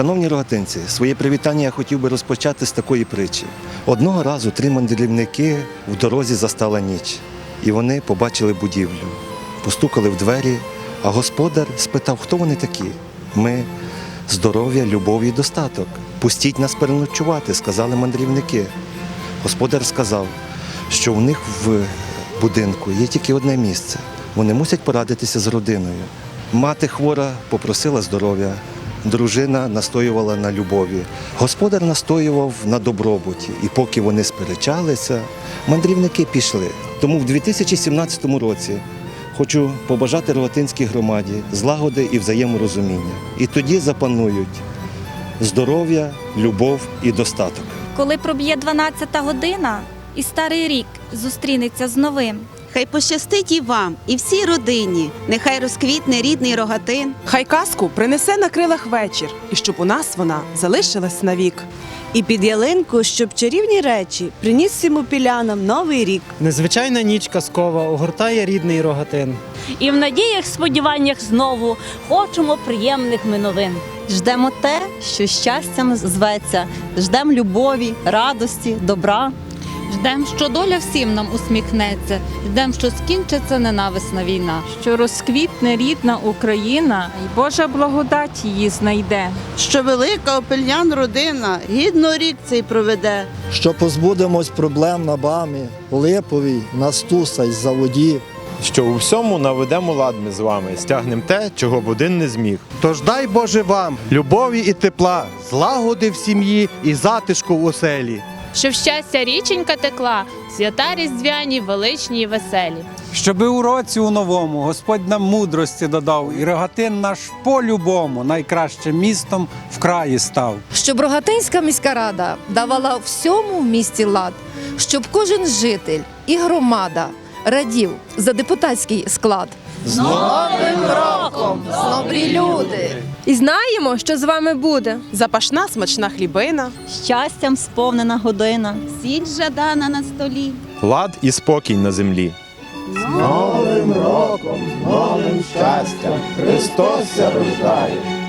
Шановні рогатинці, своє привітання я хотів би розпочати з такої притчі. Одного разу три мандрівники в дорозі застала ніч, і вони побачили будівлю, постукали в двері, а господар спитав, хто вони такі. Ми здоров'я, любов і достаток. Пустіть нас переночувати, сказали мандрівники. Господар сказав, що в них в будинку є тільки одне місце. Вони мусять порадитися з родиною. Мати хвора попросила здоров'я, дружина настоювала на любові. Господар настоював на добробуті. І поки вони сперечалися, мандрівники пішли. Тому в 2017 році хочу побажати Рогатинській громаді злагоди і взаєморозуміння. І тоді запанують здоров'я, любов і достаток. Коли проб'є 12-та година і старий рік зустрінеться з новим. Хай пощастить і вам, і всій родині. Нехай розквітне рідний рогатин. Хай казку принесе на крилах вечір, і щоб у нас вона залишилась навік. І під ялинку, щоб чарівні речі приніс цим пілянам новий рік. Незвичайна ніч казкова огортає рідний рогатин. І в надіях, сподіваннях знову хочемо приємних ми новин. Ждемо те, що щастям зветься, ждем любові, радості, добра. Ждем, що доля всім нам усміхнеться, ждем, що скінчиться ненависна війна. що розквітне рідна Україна, і Божа благодать її знайде. що велика опельнян родина гідно рік цей проведе. що позбудемось проблем на бамі, липовій, настуса й заводі. що у всьому наведемо лад ми з вами, стягнем те, чого б один не зміг. Тож дай Боже вам любові і тепла, злагоди в сім'ї і затишку в оселі. Щоб щастя річенька текла, свята різдвяні, величні й веселі. Щоби у році у новому Господь нам мудрості додав, і рогатин наш по-любому найкращим містом в краї став. Щоб Рогатинська міська рада давала всьому в місті лад, щоб кожен житель і громада радів за депутатський склад. З Новим роком, добрі люди! І знаємо, що з вами буде. Запашна смачна хлібина. Щастям сповнена година. Сіль жадана на столі. Лад і спокій на землі. Новим роком, новим щастям Христос рождає.